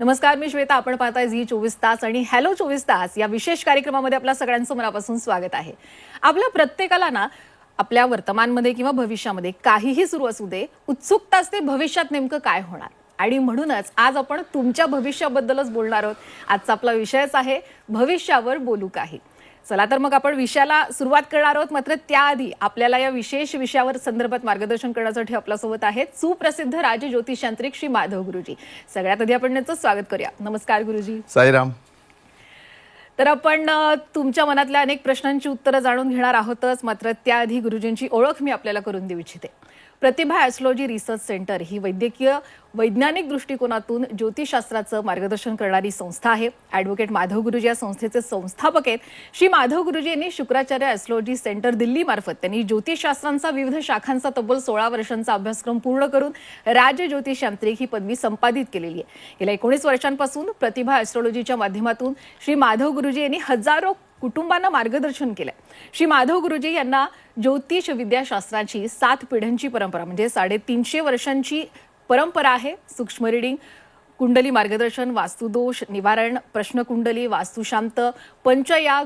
नमस्कार मी श्वेता. आपण पाहताय झी चोवीस तास आणि हॅलो चोवीस तास या विशेष कार्यक्रमामध्ये आपल्या सगळ्यांचं मनापासून स्वागत आहे. आपल्या प्रत्येकाला ना आपल्या वर्तमानमध्ये किंवा भविष्यामध्ये काहीही सुरू असू दे उत्सुकता असते भविष्यात नेमकं काय होणार? आणि म्हणूनच आज आपण तुमच्या भविष्याबद्दलच बोलणार आहोत. आजचा आपला विषयच आहे भविष्यावर बोलू काही. चला तर मग आपण विषयाला सुरुवात करणार आहोत. मात्र त्याआधी आपल्याला या विशेष विषयावर संदर्भात मार्गदर्शन करण्यासाठी आपल्यासोबत आहेत सुप्रसिद्ध राज ज्योतिषांत्रिक श्री माधव गुरुजी. सगळ्यात आधी आपण त्यांचं स्वागत करूया. नमस्कार गुरुजी. साईराम. तर आपण तुमच्या मनातल्या अनेक प्रश्नांची उत्तरं जाणून घेणार आहोतच. मात्र त्याआधी गुरुजींची ओळख मी आपल्याला करून देऊ इच्छिते. प्रतिभा ॲस्ट्रॉलॉजी रिसर्च सेंटर ही वैद्यकीय वैज्ञानिक दृष्टिकोनातून ज्योतिषशास्त्राचं मार्गदर्शन करणारी संस्था आहे. ॲडव्होकेट माधव गुरुजी या संस्थेचे संस्थापक आहेत. श्री माधव गुरुजी यांनी शुक्राचार्य ॲस्ट्रॉलॉजी सेंटर दिल्लीमार्फत त्यांनी ज्योतिषशास्त्रांचा विविध शाखांचा तब्बल सोळा वर्षांचा अभ्यासक्रम पूर्ण करून राज ज्योतिषांत्रिक ही पदवी संपादित केलेली आहे. गेल्या एकोणीस वर्षांपासून प्रतिभा ॲस्ट्रॉलॉजीच्या माध्यमातून श्री माधव गुरुजी यांनी हजारो कुटुंबांना मार्गदर्शन केलंय. श्री माधव गुरुजी यांना ज्योतिष विद्याशास्त्राची सात पिढ्यांची परंपरा म्हणजे साडेतीनशे वर्षांची परंपरा आहे. सूक्ष्म रिडिंग कुंडली मार्गदर्शन वास्तुदोष निवारण प्रश्नकुंडली वास्तुशांत पंचयाग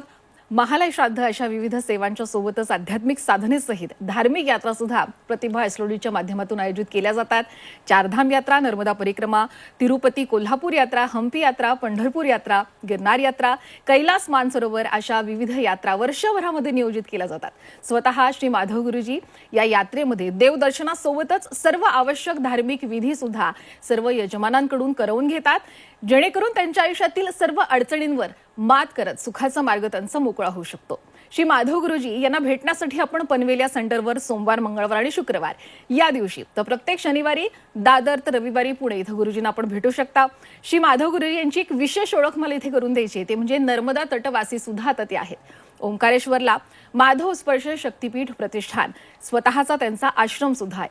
महालय श्राद्ध अशा विविध सेवांच्या सोबतच आध्यात्मिक साधनेसहित धार्मिक यात्रा सुद्धा प्रतिभा एसलोडीच्या माध्यमातून आयोजित केल्या जातात. चारधाम यात्रा नर्मदा परिक्रमा तिरुपती कोल्हापूर यात्रा हम्पी यात्रा पंढरपूर यात्रा गिरनार यात्रा कैलास मानसरोवर अशा विविध यात्रा वर्षभरामध्ये नियोजित केल्या जातात. स्वतः श्री माधव गुरुजी या यात्रेमध्ये देवदर्शनासोबतच सर्व आवश्यक धार्मिक विधी सुद्धा सर्व यजमानांकडून करवून घेतात. जेणेकरून त्यांच्या आयुष्यातील सर्व अडचणींवर मात करत सुखाचा मार्ग त्यांचा मोकळा होऊ शकतो. श्री माधव गुरुजी यांना भेटण्यासाठी आपण पनवेल या सेंटरवर सोमवार मंगळवार आणि शुक्रवार या दिवशी. तर प्रत्येक शनिवारी दादर तर रविवारी पुणे इथं गुरुजींना आपण भेटू शकता. श्री माधव गुरुजी यांची एक विशेष ओळख मला इथे करून द्यायची आहे. ते म्हणजे नर्मदा तटवासी सुद्धा आता ते आहेत. ओंकारेश्वरला माधव स्पर्श शक्तीपीठ प्रतिष्ठान स्वतःचा त्यांचा आश्रम सुद्धा आहे.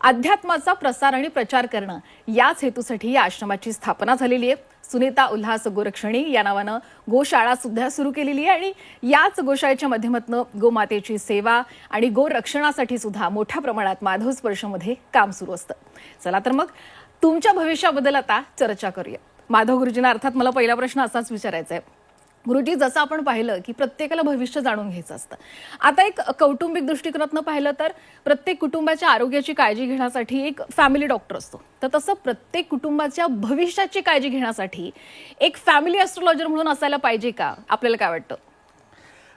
अध्यात्माचा प्रसार आणि प्रचार करणं याच हेतूसाठी या आश्रमाची स्थापना झालेली आहे. सुनीता उल्हास गोरक्षणी या नावानं गोशाळा सुद्धा सुरू केलेली आहे. आणि याच गोशाळेच्या माध्यमातून गोमातेची सेवा आणि गोरक्षणासाठी सुद्धा मोठ्या प्रमाणात माधव स्पर्शमध्ये काम सुरू असतं. चला तर मग तुमच्या भविष्याबद्दल आता चर्चा करूया. माधव गुरुजींना अर्थात मला पहिला प्रश्न असाच विचारायचा आहे. गुरुजी जसं आपण पाहिलं की प्रत्येकाला भविष्य जाणून घ्यायचं असतं. आता एक कौटुंबिक दृष्टिकोनातनं पाहिलं तर प्रत्येक कुटुंबाच्या आरोग्याची काळजी घेण्यासाठी एक फॅमिली डॉक्टर असतो. तर तसं प्रत्येक कुटुंबाच्या भविष्याची काळजी घेण्यासाठी एक फॅमिली ॲस्ट्रॉलॉजर म्हणून असायला पाहिजे का? आपल्याला काय वाटतं?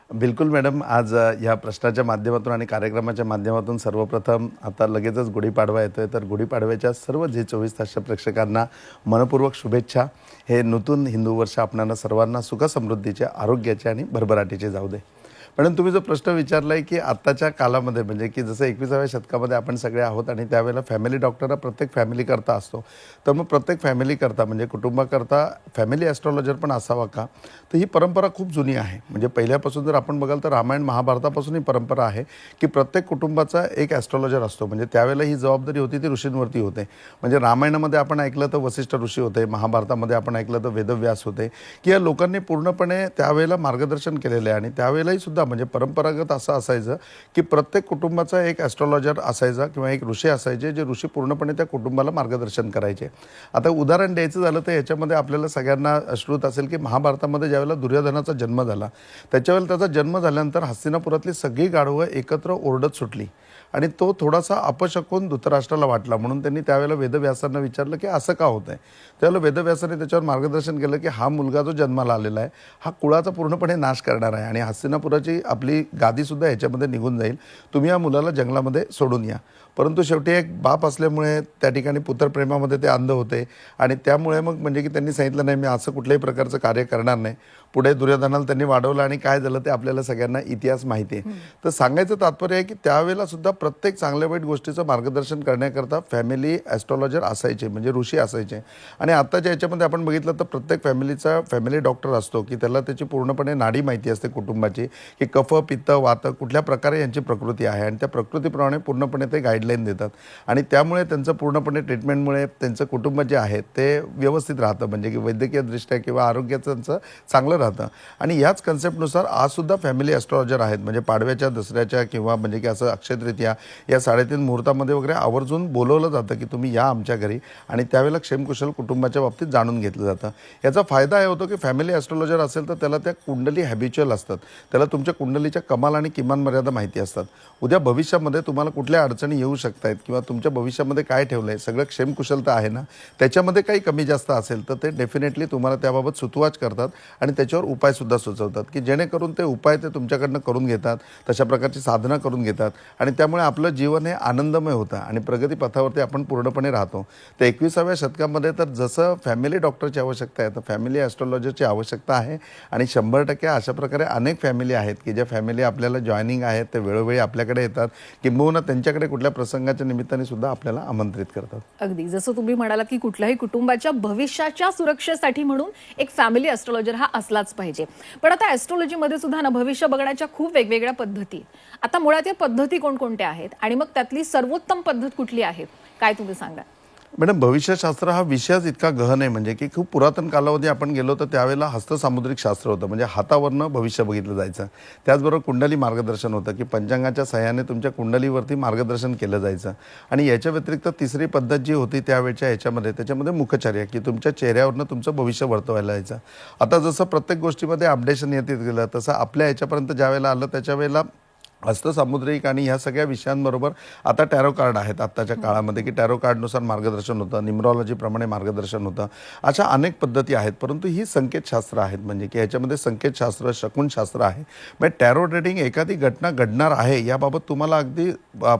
बिलकुल मॅडम आज ह्या प्रश्नाच्या माध्यमातून आणि कार्यक्रमाच्या माध्यमातून सर्वप्रथम आता लगेचच गुढीपाडवा येतोय. तर गुढीपाडव्याच्या सर्व जे चोवीस तासच्या प्रेक्षकांना मनपूर्वक शुभेच्छा. हे नूतन हिंदू वर्ष आपणाला सर्वांना सुखसमृद्धीचे आरोग्याचे आणि भरभराटीचे जाऊ दे. मॅडम तुम्ही जो प्रश्न विचारला आहे की आत्ताच्या कालामध्ये म्हणजे की जसं एकविसाव्या शतकामध्ये आपण सगळे आहोत आणि त्यावेळेला फॅमिली डॉक्टर हा प्रत्येक फॅमिली करता असतो. तर मग प्रत्येक फॅमिली करता म्हणजे कुटुंबाकरता फॅमिली ॲस्ट्रॉलॉजर पण असावा का? तर ही परंपरा खूप जुनी आहे. म्हणजे पहिल्यापासून जर आपण बघाल तर रामायण महाभारतापासून ही परंपरा आहे की प्रत्येक कुटुंबाचा एक ॲस्ट्रॉलॉजर असतो. म्हणजे त्यावेळेला ही जबाबदारी होती ती ऋषींवरती होते. म्हणजे रामायणामध्ये आपण ऐकलं तर वसिष्ठ ऋषी होते महाभारतामध्ये आपण ऐकलं तर वेदव्यास होते. की या लोकांनी पूर्णपणे त्यावेळेला मार्गदर्शन केलेलं आहे आणि त्यावेळेलाही सुद्धा म्हणजे परंपरागत असं असायचं की प्रत्येक कुटुंबाचा एक ॲस्ट्रॉलॉजर असायचा किंवा एक ऋषी असायचे जे ऋषी पूर्णपणे त्या कुटुंबाला मार्गदर्शन करायचे. आता उदाहरण द्यायचं झालं तर याच्यामध्ये आपल्याला सगळ्यांना श्रुत असेल की महाभारतामध्ये ज्यावेळेला दुर्योधनाचा जन्म झाला त्याच्यावेळेला त्याचा जन्म झाल्यानंतर हस्तिनापुरातली सगळी गाढवं एकत्र ओरडत सुटली. आणि तो थोडासा अपशकून धृतराष्ट्राला वाटला. म्हणून त्यांनी त्यावेळेला वेदव्यासांना विचारलं की असं का होत आहे त्यावेळेला वेदव्यासाने त्याच्यावर मार्गदर्शन केलं की हा मुलगा जो जन्माला आलेला आहे हा कुळाचा पूर्णपणे नाश करणार आहे आणि हस्तिनापुराची आपली गादीसुद्धा ह्याच्यामध्ये निघून जाईल. तुम्ही या मुलाला जंगलामध्ये सोडून या. परंतु शेवटी एक बाप असल्यामुळे त्या ठिकाणी पुत्रप्रेमामध्ये ते अंध होते. आणि त्यामुळे मग म्हणजे की त्यांनी सांगितलं नाही मी असं कुठल्याही प्रकारचं कार्य करणार नाही. पुढे दुर्योधनाला त्यांनी वाढवलं आणि काय झालं ते आपल्याला सगळ्यांना इतिहास माहिती आहे. तर सांगायचं तात्पर्य आहे की त्यावेळेला सुद्धा प्रत्येक चांगल्या वाईट गोष्टीचं मार्गदर्शन करण्याकरता फॅमिली ॲस्ट्रॉलॉजर असायचे म्हणजे ऋषी असायचे. आणि आत्ताच्या याच्यामध्ये आपण बघितलं तर प्रत्येक फॅमिलीचा फॅमिली डॉक्टर असतो की त्याला त्याची पूर्णपणे नाडी माहिती असते कुटुंबाची की कफ पित्त वात कुठल्या प्रकारे यांची प्रकृती आहे. आणि त्या प्रकृतीप्रमाणे पूर्णपणे ते गाईडलाईन देतात. आणि त्यामुळे त्यांचं पूर्णपणे ट्रीटमेंटमुळे त्यांचं कुटुंब जे आहे ते व्यवस्थित राहतं. म्हणजे की वैद्यकीयदृष्ट्या किंवा आरोग्याचं त्यांचं चांगलं राहतं. आणि याच कन्सेप्टनुसार आजसुद्धा फॅमिली ॲस्ट्रॉलॉजर आहेत. म्हणजे पाडव्याच्या दसऱ्याच्या किंवा म्हणजे की असं अक्षय तृतीया या साडेतीन मुहूर्तामध्ये वगैरे आवर्जून बोलवलं जातं की तुम्ही या आमच्या घरी. आणि त्यावेळेला क्षेमकुशल कुटुंबाच्या बाबतीत जाणून घेतलं जातं. याचा फायदा हे होतो की फॅमिली ॲस्ट्रॉलॉजर असेल तर त्याला त्या कुंडली हॅबिच्युअल असतात. त्याला तुमच्या कुंडलीच्या कमाल आणि किमान मर्यादा माहिती असतात. उद्या भविष्यामध्ये तुम्हाला कुठल्या अडचणी येऊ शकतायत किंवा तुमच्या भविष्यामध्ये काय ठेवलं आहे सगळं क्षेमकुशलता आहे ना? त्याच्यामध्ये काही कमी जास्त असेल तर ते डेफिनेटली तुम्हाला त्याबाबत सुतवाच करतात आणि त्याच्यावर उपायसुद्धा सुचवतात की जेणेकरून ते उपाय ते तुमच्याकडनं करून घेतात तशा प्रकारची साधना करून घेतात आणि त्यामुळे आपलं जीवन हे आनंदमय होतं आणि प्रगतीपथावरती आपण पूर्णपणे राहतो. तर एकविसाव्या शतकामध्ये तर जसं फॅमिली डॉक्टरची आवश्यकता आहे तर फॅमिली ॲस्ट्रॉलॉजरची आवश्यकता आहे आणि शंभर टक्के अशा प्रकारे अनेक फॅमिली आहेत की ज्या फॅमिली आपल्याला जॉईनिंग आहेत ते वेळोवेळी आपल्याकडे येतात किंबहुना त्यांच्याकडे कुठल्या प्रसंगाच्या निमित्ताने सुद्धा आपल्याला आमंत्रित करतात. अगदी. जसं तुम्ही म्हणालात की कुठल्याही कुटुंबाच्या भविष्याच्या सुरक्षेसाठी म्हणून एक फॅमिली ॲस्ट्रॉलॉजर हा असलाच पाहिजे. पण आता ॲस्ट्रॉलॉजीमध्ये सुद्धा ना भविष्य बघण्याच्या खूप वेगवेगळ्या पद्धती आता मुळात या पद्धती कोणकोणत्या आहेत? आणि मग त्यातली सर्वोत्तम पद्धत कुठली आहे? काय तुम्ही सांगा मॅडम भविष्यशास्त्र हा विषयच इतका गहन आहे म्हणजे की खूप पुरातन कालावधी आपण गेलो तर त्यावेळेला हस्तसामुद्रिक शास्त्र होतं म्हणजे हातावरनं भविष्य बघितलं जायचं. त्याचबरोबर कुंडली मार्गदर्शन होतं की पंचांगाच्या सहाय्याने तुमच्या कुंडलीवरती मार्गदर्शन केलं जायचं. आणि याच्या व्यतिरिक्त तिसरी पद्धत जी होती त्यावेळच्या याच्यामध्ये त्याच्यामध्ये मुखचर्या की तुमच्या चेहऱ्यावरनं तुमचं भविष्य वर्तवायला जायचं आता जसं प्रत्येक गोष्टीमध्ये अपडेशन येत येत गेलं तसं आपल्या याच्यापर्यंत ज्या वेळेला आलं त्याच्या वेळेला हस्तसामुद्रिक आणि ह्या सगळ्या विषयांबरोबर आता टॅरो कार्ड आहेत आत्ताच्या काळामध्ये की टॅरो कार्डनुसार मार्गदर्शन होतं निमरॉलॉजीप्रमाणे मार्गदर्शन होतं अशा अनेक पद्धती आहेत. परंतु ही संकेतशास्त्र आहेत म्हणजे की ह्याच्यामध्ये संकेतशास्त्र शकुनशास्त्र आहे. मग टॅरो रेडिंग एखादी घटना घडणार आहे याबाबत तुम्हाला अगदी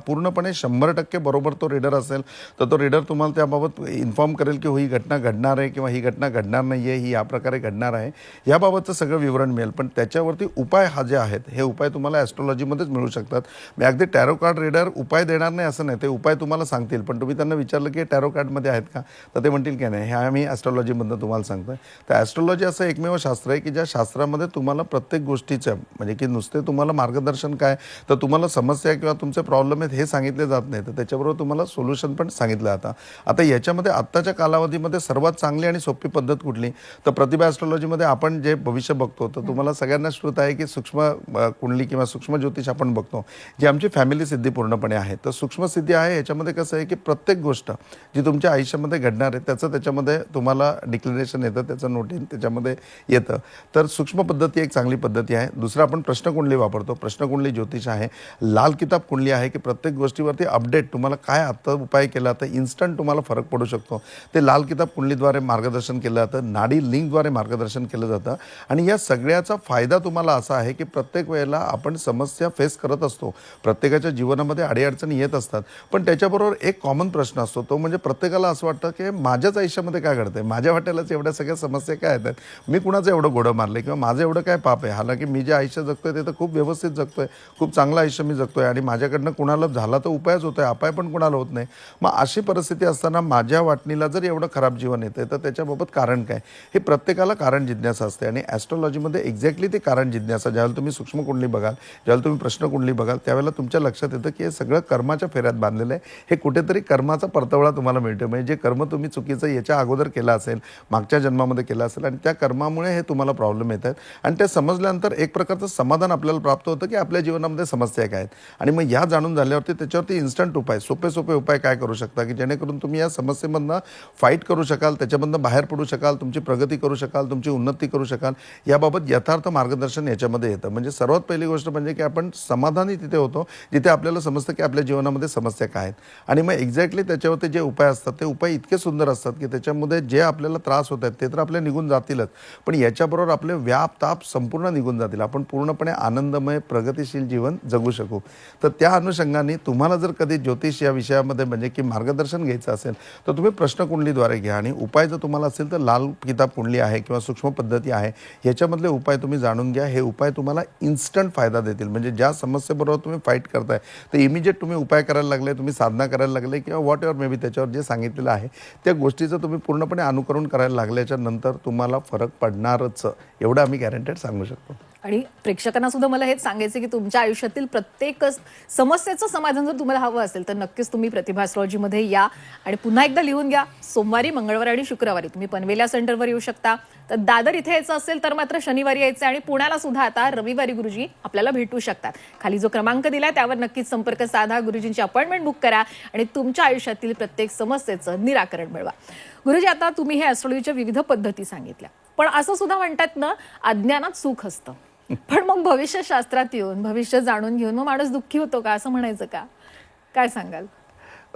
पूर्णपणे शंभर टक्के बरोबर तो रीडर असेल तर तो रीडर तुम्हाला त्याबाबत इन्फॉर्म करेल की हो ही घटना घडणार आहे किंवा ही घटना घडणार नाही आहे ही या प्रकारे घडणार आहे. याबाबतचं सगळं विवरण मिळेल. पण त्याच्यावरती उपाय हा जे आहेत हे उपाय तुम्हाला ॲस्ट्रॉलॉजीमध्येच मिळू शकतात. मी अगदी टॅरो कार्ड रीडर उपाय देणार नाही असं नाही ते उपाय तुम्हाला सांगतील. पण तुम्ही त्यांना विचारलं की टॅरो कार्डमध्ये आहेत का? तर ते म्हणतील की नाही हे आम्ही ॲस्ट्रॉलॉजीमधनं तुम्हाला सांगतो तर ॲस्ट्रॉलॉजी असं एकमेव शास्त्र आहे की ज्या शास्त्रामध्ये तुम्हाला प्रत्येक गोष्टीचं म्हणजे की नुसते तुम्हाला मार्गदर्शन काय तर तुम्हाला समस्या किंवा तुमचे प्रॉब्लेम आहेत हे सांगितले जात नाही. तर त्याच्याबरोबर तुम्हाला सोल्युशन पण सांगितलं जातं. आता याच्यामध्ये आत्ताच्या कालावधीमध्ये सर्वात चांगली आणि सोपी पद्धत कुठली? तर प्रतिभा ॲस्ट्रॉलॉजीमध्ये आपण जे भविष्य बघतो तर तुम्हाला सगळ्यांना श्रुत आहे की सूक्ष्म कुंडली किंवा सूक्ष्म ज्योतिष आपण बघतो. जी आमची फॅमिली सिद्धी पूर्णपणे आहे. तर सूक्ष्म सिद्धी आहे याच्यामध्ये कसं आहे की प्रत्येक गोष्ट जी तुमच्या आयुष्यामध्ये घडणार आहे त्याचं त्याच्यामध्ये तुम्हाला डिक्लेरेशन येतं त्याचं नोटीन त्याच्यामध्ये येतं. तर सूक्ष्म पद्धती एक चांगली पद्धती आहे. दुसरं आपण प्रश्नकुंडली वापरतो. प्रश्नकुंडली ज्योतिष आहे. लाल किताब कुंडली आहे की प्रत्येक गोष्टीवरती अपडेट तुम्हाला काय आत्ता उपाय केला तर इन्स्टंट तुम्हाला फरक पडू शकतो. ते लाल किताब कुंडलीद्वारे मार्गदर्शन केलं जातं. नाडी लिंकद्वारे मार्गदर्शन केलं जातं. आणि या सगळ्याचा फायदा तुम्हाला असा आहे की प्रत्येक वेळेला आपण समस्या फेस करत असतो. प्रत्येकाच्या जीवनामध्ये अडीअडचणी येत असतात. पण त्याच्याबरोबर एक कॉमन प्रश्न असतो. तो म्हणजे प्रत्येकाला असं वाटतं की माझ्याच आयुष्यामध्ये काय घडतंय? माझ्या वाट्यालाच एवढ्या सगळ्या समस्या काय येतात मी कुणाचं एवढं गोडं मारलं किंवा माझं एवढं काय पाप आहे? हालांकी मी जे आयुष्य जगतोय ते तर खूप व्यवस्थित जगतोय. खूप चांगलं आयुष्य मी जगतोय. आणि माझ्याकडनं कुणाला झाला तर उपायच होतोय. अपाय पण कुणाला होत नाही. मग अशी परिस्थिती असताना माझ्या वाटणीला जर एवढं खराब जीवन येतं तर त्याच्याबाबत कारण काय? हे प्रत्येकाला कारण जिज्ञासा असते. आणि ॲस्ट्रॉलॉजीमध्ये एक्झॅक्टली ते कारण जिज्ञासा ज्यावेळेला तुम्ही सूक्ष्म कुंडली बघाल ज्यावेळेला तुम्ही प्रश्न कुंडली बघाल त्यावेळेला तुमच्या लक्षात येतं की हे सगळं कर्माच्या फेऱ्यात बांधलेलं आहे. हे कुठेतरी कर्माचा परतवळा तुम्हाला मिळतो म्हणजे जे कर्म तुम्ही चुकीचं याच्या अगोदर केलं असेल मागच्या जन्मामध्ये केलं असेल आणि त्या कर्मामुळे हे तुम्हाला प्रॉब्लेम येत आहेत. आणि ते समजल्यानंतर एक प्रकारचं समाधान आपल्याला प्राप्त होतं की आपल्या जीवनामध्ये समस्या काय आहेत. आणि मग या जाणून झाल्यावरती त्याच्यावरती इन्स्टंट उपाय सोपे सोपे उपाय काय करू शकता की जेणेकरून तुम्ही या समस्येमधनं फाईट करू शकाल त्याच्यामधनं बाहेर पडू शकाल तुमची प्रगती करू शकाल तुमची उन्नती करू शकाल. याबाबत यथार्थ मार्गदर्शन याच्यामध्ये येतं. म्हणजे सर्वात पहिली गोष्ट म्हणजे की आपण समाधानी तिथे होतो जिथे आपल्याला समजतं की आपल्या जीवनामध्ये समस्या काय आहेत. आणि मग एक्झॅक्टली त्याच्यावरती जे उपाय असतात ते उपाय इतके सुंदर असतात की त्याच्यामध्ये जे आपल्याला त्रास होत आहेत ते तर आपले निघून जातीलच. पण याच्याबरोबर आपले व्याप ताप संपूर्ण निघून जातील. आपण पूर्णपणे आनंदमय प्रगतिशील जीवन जगू शकू. तर त्या अनुषंगाने तुम्हाला जर कधी ज्योतिष या विषयामध्ये म्हणजे की मार्गदर्शन घ्यायचं असेल तर तुम्ही प्रश्नकुंडलीद्वारे घ्या. आणि उपाय जर तुम्हाला असेल तर लाल किताब कुंडली आहे किंवा सूक्ष्म पद्धती आहे याच्यामधले उपाय तुम्ही जाणून घ्या. हे उपाय तुम्हाला इन्स्टंट फायदा देतील. म्हणजे ज्या समस्येबरोबर तुम्ही फाईट करताय. तर इमिजिएट तुम्ही उपाय करायला लागले तुम्ही साधना करायला लागले किंवा व्हॉट एव्हर मे बी त्याच्यावर जे सांगितलेलं आहे त्या गोष्टीचं तुम्ही पूर्णपणे अनुकरण करायला लागल्याच्या नंतर तुम्हाला फरक पडणारच. एवढं आम्ही गॅरंटेड सांगू शकतो. आणि प्रेक्षकांना सुद्धा मला हेच सांगायचं की तुमच्या आयुष्यातील प्रत्येक समस्येचं समाधान जर तुम्हाला हवं असेल तर नक्कीच तुम्ही प्रतिभा ॲस्ट्रॉलॉजीमध्ये या. आणि पुन्हा एकदा लिहून घ्या सोमवारी मंगळवारी आणि शुक्रवारी. तुम्ही पनवेल्या सेंटरवर येऊ शकता. तर दादर इथे यायचं असेल तर मात्र शनिवारी यायचं आणि पुण्याला सुद्धा आता रविवारी गुरुजी आपल्याला भेटू शकतात. खाली जो क्रमांक दिलाय त्यावर नक्कीच संपर्क साधा. गुरुजींची अपॉइंटमेंट बुक करा आणि तुमच्या आयुष्यातील प्रत्येक समस्येचं निराकरण मिळवा. गुरुजी आता तुम्ही हे ॲस्ट्रॉलॉजीच्या विविध पद्धती सांगितल्या. पण असं सुद्धा म्हणतात ना अज्ञानात सुख असतं. पण मग भविष्यशास्त्रात येऊन भविष्य जाणून घेऊन मग माणूस दुःखी होतो का? असं म्हणायचं का? काय सांगाल?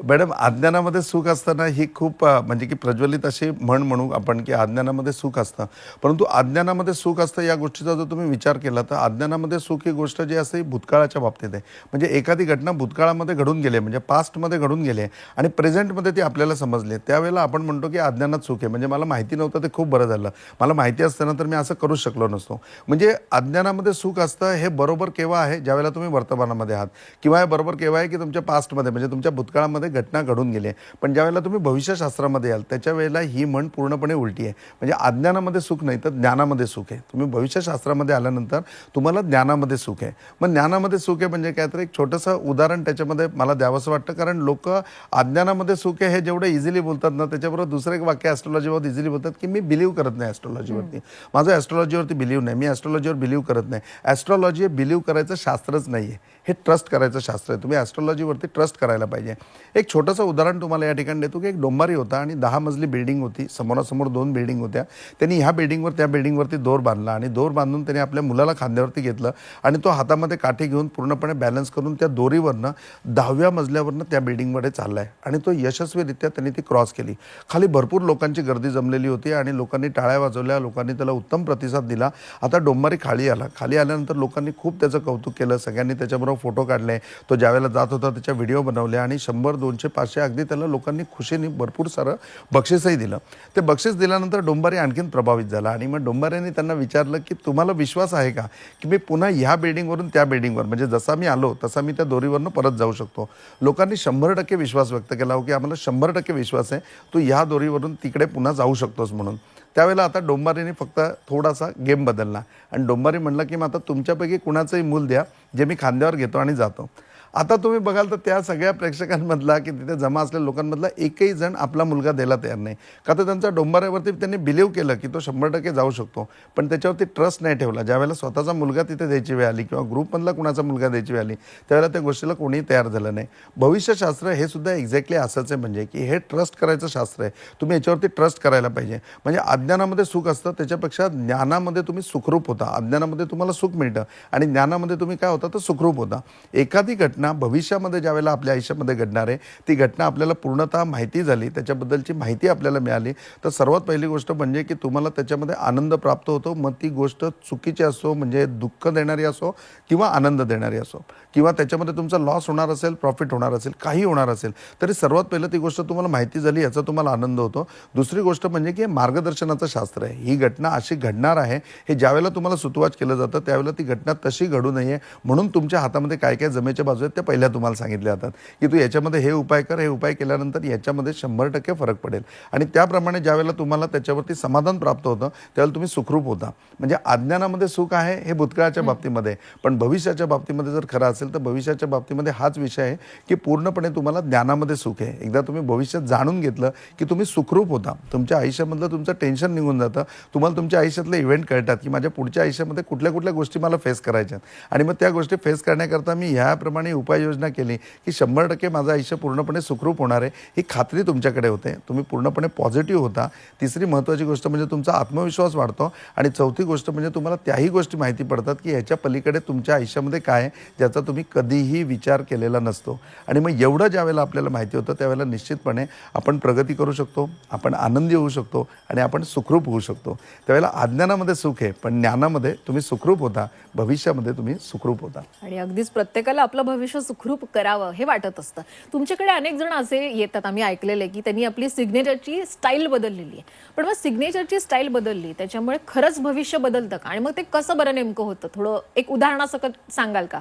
मॅडम अज्ञानामध्ये सुख असताना ही खूप म्हणजे की प्रज्वलित अशी म्हण म्हणू आपण की अज्ञानामध्ये सुख असतं. परंतु अज्ञानामध्ये सुख असतं या गोष्टीचा जर तुम्ही विचार केला तर अज्ञानामध्ये सुख ही गोष्ट जी असते ही भूतकाळाच्या बाबतीत आहे. म्हणजे एखादी घटना भूतकाळामध्ये घडून गेली म्हणजे पास्टमध्ये घडून गेली आहे आणि प्रेझेंटमध्ये ती आपल्याला समजली आहे. त्यावेळेला आपण म्हणतो की अज्ञानात सुख आहे. म्हणजे मला माहिती नव्हतं ते खूप बरं झालं. मला माहिती असताना तर मी असं करूच शकलो नसतो. म्हणजे अज्ञानामध्ये सुख असतं हे बरोबर केव्हा आहे? ज्यावेळेला तुम्ही वर्तमानामध्ये आहात. किंवा हे बरोबर केव्हा आहे की तुमच्या पास्टमध्ये म्हणजे तुमच्या भूतकाळामध्ये घटना घडून गेली आहे. पण ज्यावेळेला तुम्ही भविष्यशास्त्रामध्ये याल त्याच्या वेळेला ही म्हण पूर्णपणे उलटी आहे. म्हणजे अज्ञानामध्ये सुख नाही तर ज्ञानामध्ये सुख आहे. तुम्ही भविष्यशास्त्रामध्ये आल्यानंतर तुम्हाला ज्ञानामध्ये सुख आहे. मग ज्ञानामध्ये सुख आहे म्हणजे काय? तर एक छोटंसं उदाहरण त्याच्यामध्ये मला द्यावंसं वाटतं. कारण लोक अज्ञानामध्ये सुख आहे हे जेवढं इझिली बोलतात ना त्याच्याबरोबर दुसरं एक वाक्य ॲस्ट्रॉलॉजीवर इझिली बोलतात की मी बिलीव्ह करत नाही ॲस्ट्रॉलॉजीवरती माझं ॲस्ट्रॉलॉजीवरती बिलीव्ह नाही. मी ॲस्ट्रॉलॉजीवर बिलीव्ह करत नाही. ॲस्ट्रॉलॉजी हे बिलीव्ह करायचं शास्त्रच नाही आहे हे ट्रस्ट करायचं शास्त्र आहे. तुम्ही ॲस्ट्रॉलॉजीवरती ट्रस्ट करायला पाहिजे. एक छोटंसं उदाहरण तुम्हाला या ठिकाणी देतो की एक डोंबारी होता आणि दहा मजली बिल्डिंग होती. समोरासमोर दोन बिल्डिंग होत्या. त्यांनी ह्या बिल्डिंगवर त्या बिल्डिंगवरती दोर बांधला आणि दोर बांधून त्यांनी आपल्या मुलाला खांद्यावरती घेतलं आणि तो हातामध्ये काठी घेऊन पूर्णपणे बॅलन्स करून त्या दोरीवरनं दहाव्या मजल्यावरनं त्या बिल्डिंगमध्ये चालला आहे आणि तो यशस्वीरित्या त्यांनी ती क्रॉस केली. खाली भरपूर लोकांची गर्दी जमलेली होती आणि लोकांनी टाळ्या वाजवल्या लोकांनी त्याला उत्तम प्रतिसाद दिला. आता डोंबारी खाली आला. खाली आल्यानंतर लोकांनी खूप त्याचं कौतुक केलं. सगळ्यांनी त्याच्याबरोबर फोटो काढले. तो ज्यावेळेला जात होता त्याच्या व्हिडिओ बनवले आणि शंभर दोन दोनशे पाचशे अगदी त्याला लोकांनी खुशीने भरपूर सारं बक्षीसही दिलं. ते बक्षीस दिल्यानंतर डोंबारी आणखीन प्रभावित झाला आणि मग डोंबाऱ्यांनी त्यांना विचारलं की तुम्हाला विश्वास आहे का की मी पुन्हा ह्या बिल्डिंगवरून त्या बिल्डिंगवर म्हणजे जसा मी आलो तसा मी त्या दोरीवरनं परत जाऊ शकतो. लोकांनी शंभर टक्के विश्वास व्यक्त केला हो की आम्हाला शंभर टक्के विश्वास आहे तू ह्या दोरीवरून तिकडे पुन्हा जाऊ शकतोस म्हणून. त्यावेळेला आता डोंबारीने फक्त थोडासा गेम बदलला आणि डोंबारी म्हणलं की मग आता तुमच्यापैकी कुणाचंही मूल द्या जे मी खांद्यावर घेतो आणि जातो. आता तुम्ही बघाल तर त्या सगळ्या प्रेक्षकांमधला की तिथे जमा असलेल्या लोकांमधला एकही जण आपला मुलगा द्यायला तयार नाही. का तर त्यांचा डोंबाऱ्यावरती त्यांनी बिलीव्ह केलं की तो शंभर टक्के जाऊ शकतो. पण त्याच्यावरती ट्रस्ट नाही ठेवला. ज्यावेळेला स्वतःचा मुलगा तिथे द्यायची वेळ आली किंवा ग्रुपमधला कुणाचा मुलगा द्यायची वेळ आली त्यावेळेला त्या गोष्टीला कोणीही तयार झालं नाही. भविष्यशास्त्र हे सुद्धा एक्झॅक्टली असंच आहे म्हणजे की हे ट्रस्ट करायचं शास्त्र आहे. तुम्ही याच्यावरती ट्रस्ट करायला पाहिजे. म्हणजे अज्ञानामध्ये सुख असतं त्याच्यापेक्षा ज्ञानामध्ये तुम्ही सुखरूप होता. अज्ञानामध्ये तुम्हाला सुख मिळतं आणि ज्ञानामध्ये तुम्ही काय होता तर सुखरूप होता. एखादी घटना भविष्यामध्ये ज्यावेळेला आपल्या आयुष्यामध्ये घडणार आहे ती घटना आपल्याला पूर्णतः माहिती झाली त्याच्याबद्दलची माहिती आपल्याला मिळाली. तर सर्वात पहिली गोष्ट म्हणजे की तुम्हाला त्याच्यामध्ये आनंद प्राप्त होतो मग ती गोष्ट चुकीची असो म्हणजे दुःख देणारी असो किंवा आनंद देणारी असो किंवा त्याच्यामध्ये तुमचा लॉस होणार असेल प्रॉफिट होणार असेल काही होणार असेल तरी सर्वात पहिलं ती गोष्ट तुम्हाला माहिती झाली याचा तुम्हाला आनंद होतो. दुसरी गोष्ट म्हणजे की हे मार्गदर्शनाचं शास्त्र आहे. ही घटना अशी घडणार आहे हे ज्यावेळेला तुम्हाला सुतवाच केलं जातं त्यावेळेला ती घटना तशी घडू नये. म्हणून तुमच्या हातामध्ये काय काय जमेच्या बाजू आहेत त्या पहिल्या तुम्हाला सांगितल्या जातात की तू याच्यामध्ये हे उपाय कर हे उपाय केल्यानंतर याच्यामध्ये शंभर टक्के फरक पडेल. आणि त्याप्रमाणे ज्यावेळेला तुम्हाला त्याच्यावरती समाधान प्राप्त होतं त्यावेळेला तुम्ही सुखरूप होता. म्हणजे अज्ञानामध्ये सुख आहे हे भूतकाळाच्या बाबतीमध्ये. पण भविष्याच्या बाबतीमध्ये जर खरं असेल तर भविष्याच्या बाबतीमध्ये हाच विषय आहे की पूर्णपणे तुम्हाला ज्ञानामध्ये सुख आहे. एकदा तुम्ही भविष्यात जाणून घेतलं की तुम्ही सुखरूप होता. तुमच्या आयुष्यामधलं तुमचं टेन्शन निघून जातं. तुम्हाला तुमच्या आयुष्यातले इव्हेंट कळतात की माझ्या पुढच्या आयुष्यामध्ये कुठल्या कुठल्या गोष्टी मला फेस करायच्या आहेत. आणि मग त्या गोष्टी फेस करण्याकरता मी ह्याप्रमाणे उपाययोजना केली की शंभर टक्के माझं आयुष्य पूर्णपणे सुखरूप होणार आहे ही खात्री तुमच्याकडे होते. तुम्ही पूर्णपणे पॉझिटिव्ह होता. तिसरी महत्त्वाची गोष्ट म्हणजे तुमचा आत्मविश्वास वाढतो आणि चौथी गोष्ट म्हणजे तुम्हाला त्याही गोष्टी माहिती पडतात की ह्याच्या पलीकडे तुमच्या आयुष्यामध्ये काय आहे ज्याचा तुम्ही कधीही विचार केलेला नसतो. आणि मग एवढं ज्यावेळेला आपल्याला माहिती होतं त्यावेळेला निश्चितपणे आपण प्रगती करू शकतो आपण आनंदी होऊ शकतो आणि आपण सुखरूप होऊ शकतो. त्यावेळेला अज्ञानामध्ये सुख आहे पण ज्ञानामध्ये तुम्ही सुखरूप होता भविष्यामध्ये तुम्ही सुखरूप होता. आणि अगदीच प्रत्येकाला आपलं भविष्य सुखरूप करावं हे वाटत असतं. तुमच्याकडे अनेक जण असे येतात आम्ही ऐकलेले की त्यांनी आपली सिग्नेचरची स्टाईल बदललेली आहे. पण मग सिग्नेचरची स्टाईल बदलली त्याच्यामुळे खरंच भविष्य बदलतं का? आणि मग ते कसं बरं नेमकं होतं? थोडं एक उदाहरणासकट सांगाल का?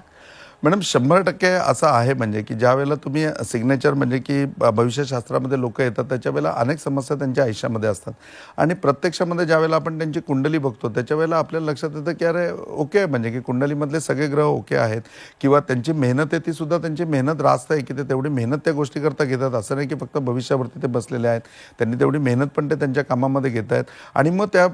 मॅडम शंभर टक्के असं आहे म्हणजे की ज्या वेळेला तुम्ही सिग्नेचर म्हणजे की भविष्यशास्त्रामध्ये लोक येतात त्याच्या वेळेला अनेक समस्या त्यांच्या आयुष्यामध्ये असतात. आणि प्रत्यक्षामध्ये ज्या वेळेला आपण त्यांची कुंडली बघतो त्याच्या वेळेला आपल्याला लक्षात येतं की अरे ओके आहे म्हणजे की कुंडलीमधले सगळे ग्रह ओके आहेत. किंवा त्यांची मेहनत आहे ती सुद्धा त्यांची मेहनत रास्त आहे की ते तेवढी मेहनत त्या गोष्टीकरता घेतात. असं नाही की फक्त भविष्यावरती ते बसलेले आहेत. त्यांनी तेवढी मेहनत पण ते त्यांच्या कामामध्ये घेत आहेत. आणि मग त्या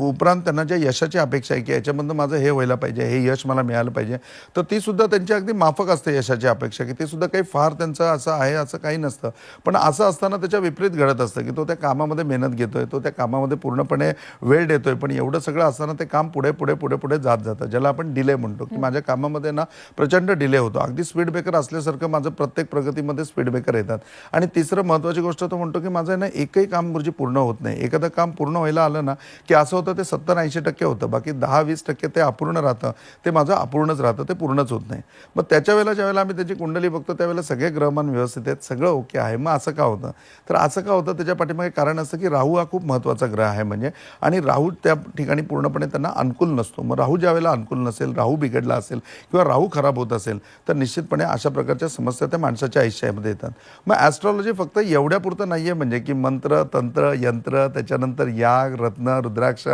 उपरांत त्यांना ज्या यशाची अपेक्षा आहे की याच्यामधनं माझं हे व्हायला पाहिजे हे यश मला मिळालं पाहिजे तर ती सुद्धा त्यांची अगदी माफक असते यशाची अपेक्षा की ते सुद्धा काही फार त्यांचं असं आहे असं काही नसतं. पण असं असताना त्याच्या विपरीत घडत असतं की तो त्या कामामध्ये मेहनत घेतोय तो त्या कामामध्ये पूर्णपणे वेळ देतोय पण एवढं सगळं असताना ते काम पुढे पुढे पुढे पुढे जात जातं ज्याला आपण डिले म्हणतो. की माझ्या कामामध्ये ना प्रचंड डिले होतो. अगदी स्पीड ब्रेकर असल्यासारखं माझं प्रत्येक प्रगतीमध्ये स्पीड ब्रेकर येतात. आणि तिसरं महत्त्वाची गोष्ट तो म्हणतो की माझं ना एकही काम गुरुजी पूर्ण होत नाही. एखादं काम पूर्ण व्हायला आलं ना की असं होतं ते सत्तर ऐंशी टक्के होतं बाकी दहा वीस टक्के ते अपूर्ण राहतं. ते माझं अपूर्णच राहतं ते पूर्णच होत नाही. मग त्याच्या वेळेला ज्यावेळेला आम्ही त्याची कुंडली बघतो त्यावेळेला सगळे ग्रहमान व्यवस्थित आहेत सगळं ओके आहे. मग असं का होतं? तर असं का होतं? त्याच्या पाठीमागे कारण असं की राहू हा खूप महत्त्वाचा ग्रह आहे म्हणजे. आणि राहू त्या ठिकाणी पूर्णपणे त्यांना अनुकूल नसतो. मग राहू ज्यावेळेला अनुकूल नसेल राहू बिघडला असेल किंवा राहू खराब होत असेल तर निश्चितपणे अशा प्रकारच्या समस्या त्या माणसाच्या आयुष्यामध्ये येतात. मग ॲस्ट्रॉलॉजी फक्त एवढ्यापुरतं नाही आहे म्हणजे की मंत्र तंत्र यंत्र त्याच्यानंतर याग रत्न रुद्राक्ष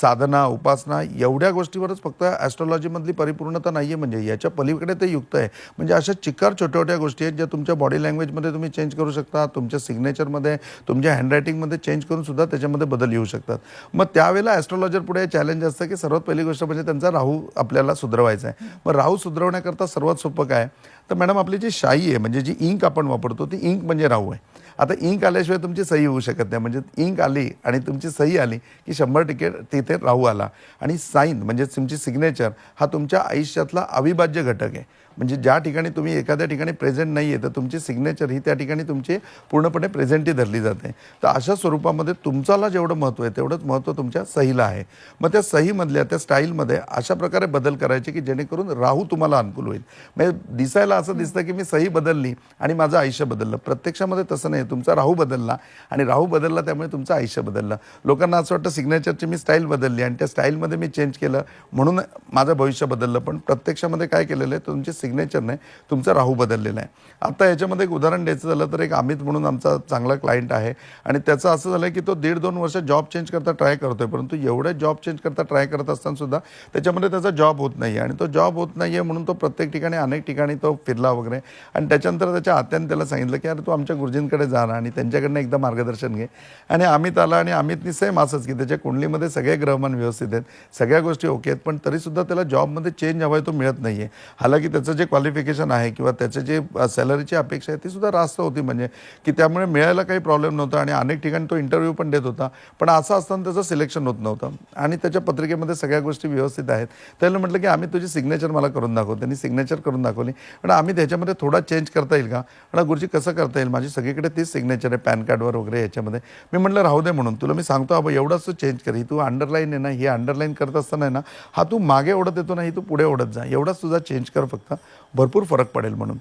साधना उपासना एवढ्या गोष्टीवरच फक्त ॲस्ट्रॉलॉजीमधली परिपूर्णता नाही आहे म्हणजे. याच्या पलीकडे ते युक्त आहे. म्हणजे अशा चिकार छोट्या छोट्या गोष्टी आहेत ज्या तुमच्या बॉडी लँग्वेजमध्ये तुम्ही चेंज करू शकता तुमच्या सिग्नेचरमध्ये तुमच्या हँडरायटिंगमध्ये चेंज करून सुद्धा त्याच्यामध्ये बदल येऊ शकतात. मग त्यावेळेला ॲस्ट्रॉलॉजर पुढे चॅलेंज असतं की सर्वात पहिली गोष्ट म्हणजे त्यांचा राहू आपल्याला सुधरवायचा आहे. मग राहू सुधरवण्याकरता सर्वात सोपं काय? तर मॅडम आपली जी शाई आहे म्हणजे जी इंक आपण वापरतो ती इंक म्हणजे राहू आहे. आता इंक आल्याशिवाय तुमची सही होऊ शकत नाही. म्हणजे इंक आली आणि तुमची सही आली की शंभर टक्के तिथे राहू आला. आणि साईन म्हणजे तुमची सिग्नेचर हा तुमच्या आयुष्यातला अविभाज्य घटक आहे. म्हणजे ज्या ठिकाणी तुम्ही एखाद्या ठिकाणी प्रेझेंट नाही आहे तर तुमची सिग्नेचर ही त्या ठिकाणी तुमची पूर्णपणे प्रेझेंटही धरली जाते. तर अशा स्वरूपामध्ये तुमचाला जेवढं महत्त्व आहे तेवढंच महत्त्व तुमच्या सहीला आहे. मग त्या सहीमधल्या त्या स्टाईलमध्ये अशा प्रकारे बदल करायचे की जेणेकरून राहू तुम्हाला अनुकूल होईल. म्हणजे दिसायला असं दिसतं की मी सही बदलली आणि माझं आयुष्य बदललं. प्रत्यक्षामध्ये तसं नाही. तुमचा राहू बदलला आणि राहू बदलला त्यामुळे तुमचं आयुष्य बदललं. लोकांना असं वाटतं सिग्नेचरची मी स्टाईल बदलली आणि त्या स्टाईलमध्ये मी चेंज केलं म्हणून माझं भविष्य बदललं. पण प्रत्यक्षामध्ये काय केलेलं आहे तुमची सिग्नेचर नाही तुमचा राहू बदललेला आहे. आता याच्यामध्ये एक उदाहरण द्यायचं झालं तर एक अमित म्हणून आमचा चांगला क्लायंट आहे. आणि त्याचं असं झालं की तो दीड दोन वर्ष जॉब चेंज करता ट्राय करतोय. परंतु एवढे जॉब चेंज करता ट्राय करत असताना सुद्धा त्याच्यामध्ये त्याचा जॉब होत नाही आणि तो जॉब होत नाही आहे म्हणून तो प्रत्येक ठिकाणी अनेक ठिकाणी तो फिरला वगैरे. आणि त्याच्यानंतर त्याच्या आत्याने त्याला सांगितलं की अरे तू आमच्या गुरुजींकडे जा आणि त्यांच्याकडनं एकदा मार्गदर्शन घे. आणि अमित आला आणि अमितनी सेम असंच की त्याच्या कुंडलीमध्ये सगळे ग्रहमान व्यवस्थित आहेत. सगळ्या गोष्टी ओके आहेत पण तरीसुद्धा त्याला जॉबमध्ये चेंज हवा आहे तो मिळत नाही आहे हालाकी त्याचं जे क्वालिफिकेशन आहे किंवा त्याचे जे सॅलरीची अपेक्षा आहे ती सुद्धा रास्त होती म्हणजे की त्यामुळे मिळायला काही प्रॉब्लेम नव्हता आणि अनेक ठिकाणी तो इंटरव्ह्यू पण देत होता. पण असं असताना त्याचं सिलेक्शन होत नव्हतं. आणि त्याच्या पत्रिकेमध्ये सगळ्या गोष्टी व्यवस्थित आहेत. त्याला म्हटलं की आम्ही तुझी सिग्नेचर मला करून दाखव. त्यांनी सिग्नेचर करून दाखवली. पण आम्ही त्याच्यामध्ये थोडा चेंज करता येईल का? आणि गुरुजी कसं करता येईल? माझी सगळीकडे तीच सिग्नेचर आहे पॅन कार्डवर वगैरे याच्यामध्ये. मी म्हटलं राहू दे म्हणून. तुला मी सांगतो अबा एवढंच तू चेंज कर. ही तू अंडरलाईन आहे ना ही अंडरलाईन करत असताना आहे ना हा तू मागे ओढत येतो ना ही तू पुढे ओढत जा. एवढाच तुझा चेंज कर फक्त. भरपूर फरक पडेल म्हणून.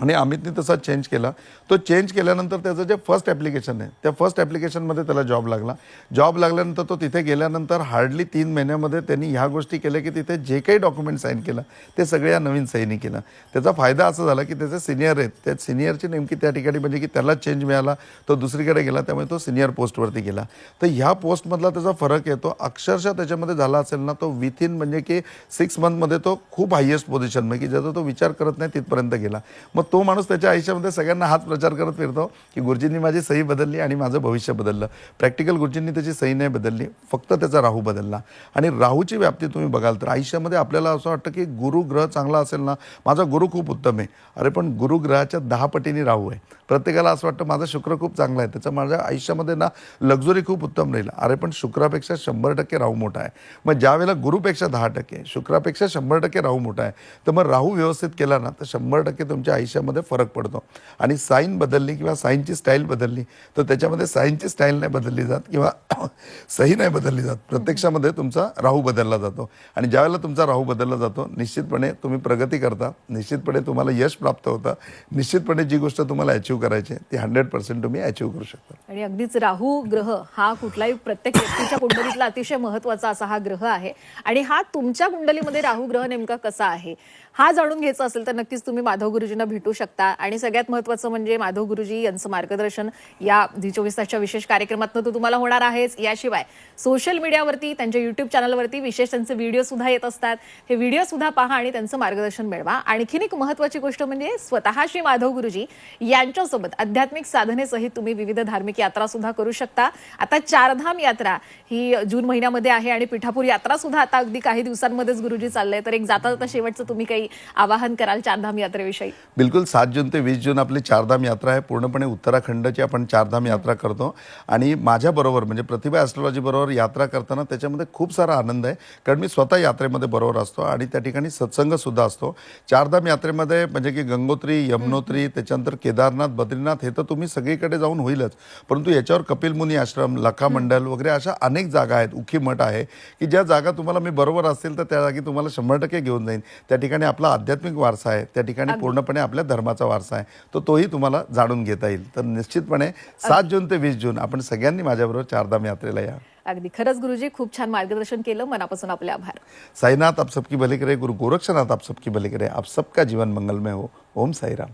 आणि अमितने तसा चेंज केला. तो चेंज केल्यानंतर त्याचं जे फर्स्ट ॲप्लिकेशन आहे त्या फर्स्ट ॲप्लिकेशनमध्ये त्याला जॉब लागला. जॉब लागल्यानंतर तो तिथे गेल्यानंतर हार्डली तीन महिन्यामध्ये त्यांनी ह्या गोष्टी केल्या की तिथे जे काही डॉक्युमेंट साईन केलं ते सगळे या नवीन सहीने केलं. त्याचा फायदा असा झाला की त्याचे सिनियर आहेत. त्या सिनियरची नेमकी त्या ठिकाणी म्हणजे की त्याला चेंज मिळाला तो दुसरीकडे गेला त्यामुळे तो सिनियर पोस्टवरती गेला. तर ह्या पोस्टमधला त्याचा फरक येतो अक्षरशः त्याच्यामध्ये झाला असेल ना तो विथिन म्हणजे की सिक्स मंथमध्ये तो खूप हायेस्ट पोझिशनमध्ये की ज्याचा तो विचार करत नाही तिथपर्यंत गेला. मग तो माणूस त्याच्या आयुष्यामध्ये सगळ्यांना हाच प्रचार करत फिरतो की गुरुजींनी माझी सही बदलली आणि माझं भविष्य बदललं. प्रॅक्टिकल गुरुजींनी त्याची सही नाही बदलली फक्त त्याचा राहू बदलला. आणि राहूची व्याप्ती तुम्ही बघाल तर आयुष्यामध्ये आपल्याला असं वाटतं की गुरु ग्रह चांगला असेल ना? माझा गुरु खूप उत्तम आहे. अरे पण गुरुग्रहाच्या दहा पटीने राहू आहे. प्रत्येकाला असं वाटतं माझा शुक्र खूप चांगला आहे. त्याचं माझ्या आयुष्यामध्ये ना लक्झरी खूप उत्तम राहील. अरे पण शुक्रापेक्षा शंभर टक्के राहू मोठा आहे. मग ज्या वेळेला गुरुपेक्षा दहा टक्के शुक्रापेक्षा शंभर टक्के राहू मोठा आहे तर मग राहू व्यवस्थित केला ना तर शंभर टक्के तुमच्या आयुष्यामध्ये फरक पडतो. आणि साईन बदलली किंवा साईनची स्टाईल बदलली तर त्याच्यामध्ये साईनची स्टाईल नाही बदलली जात किंवा सही नाही बदलली जात. प्रत्यक्षामध्ये तुमचा राहू बदलला जातो. आणि ज्यावेळेला तुमचा राहू बदलला जातो निश्चितपणे तुम्ही प्रगती करता. निश्चितपणे तुम्हाला यश प्राप्त होतं. निश्चितपणे जी गोष्ट तुम्हाला अचीव करायचे ते हंड्रेड पर्सेंट तुम्ही अचीव्ह करू शकता. आणि अगदीच राहू ग्रह हा कुठलाही प्रत्येक व्यक्तीच्या कुंडलीतला अतिशय महत्त्वाचा असा हा ग्रह आहे. आणि हा तुमच्या कुंडलीमध्ये राहू ग्रह नेमका कसा आहे हा जाणून घ्यायचा असेल तर नक्कीच तुम्ही माधव गुरुजींना भेटू शकता. आणि सगळ्यात महत्वाचं म्हणजे माधव गुरुजी यांचं मार्गदर्शन या झी चोवीस तासच्या विशेष कार्यक्रमातून तर तुम्हाला होणार आहेच. याशिवाय सोशल मीडियावरती त्यांच्या युट्यूब चॅनलवरती विशेष त्यांचे व्हिडिओ सुद्धा येत असतात. हे व्हिडिओ सुद्धा पहा आणि त्यांचं मार्गदर्शन मिळवा. आणखीन एक महत्वाची गोष्ट म्हणजे स्वतः श्री माधव गुरुजी यांच्या सोबत आध्यात्मिक साधनेसहित तुम्ही विविध धार्मिक यात्रा सुद्धा करू शकता. आता चारधाम यात्रा ही जून महिन्यामध्ये आहे आणि पिठापूर यात्रा सुद्धा आता अगदी काही दिवसांमध्येच गुरुजी चाललंय तर एक जाता जाता शेवटचं तुम्ही काही आवाहन कराल चारधाम यात्रेविषयी? बिलकुल सात जून ते वीस जून आपली चारधाम यात्रा आहे. पूर्णपणे उत्तराखंडची आपण चारधाम यात्रा करतो. आणि माझ्याबरोबर म्हणजे प्रतिभा ॲस्ट्रॉलॉजी बरोबर यात्रा करताना त्याच्यामध्ये खूप सारा आनंद आहे. कारण मी स्वतः यात्रेमध्ये बरोबर असतो आणि त्या ठिकाणी सत्संग सुद्धा असतो. चारधाम यात्रेमध्ये म्हणजे की गंगोत्री यमुनोत्री त्याच्यानंतर केदारनाथ बद्रीनाथ हे तर तुम्ही सगळीकडे जाऊन होईलच. परंतु याच्यावर कपिल मुनी आश्रम लखा मंडल वगैरे अशा अनेक जागा आहेत. उखी मठ आहे की ज्या जागा तुम्हाला मी बरोबर असतील तर त्या जागी तुम्हाला शंभर टक्के घेऊन जाईन. त्या ठिकाणी आपला आध्यात्मिक वारसा आहे. त्या ठिकाणी पूर्णपणे आपल्या धर्माचा वारसा आहे. तर तोही तुम्हाला जाणून घेता येईल. तर निश्चितपणे सात जून ते वीस जून आपण सगळ्यांनी माझ्याबरोबर चारधाम यात्रेला या. अगदी. खरंच गुरुजी खूप छान मार्गदर्शन केलं. मनापासून आपले आभार. साईनाथ आप सबकी भले करे. गुरु गोरक्षनाथ आप सबकी भले करे. आप सबका जीवन मंगलमय हो. ओम साईराम.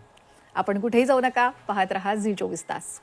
आपण कुठेही जाऊ नका. पाहत रहा झी चोवीस तास.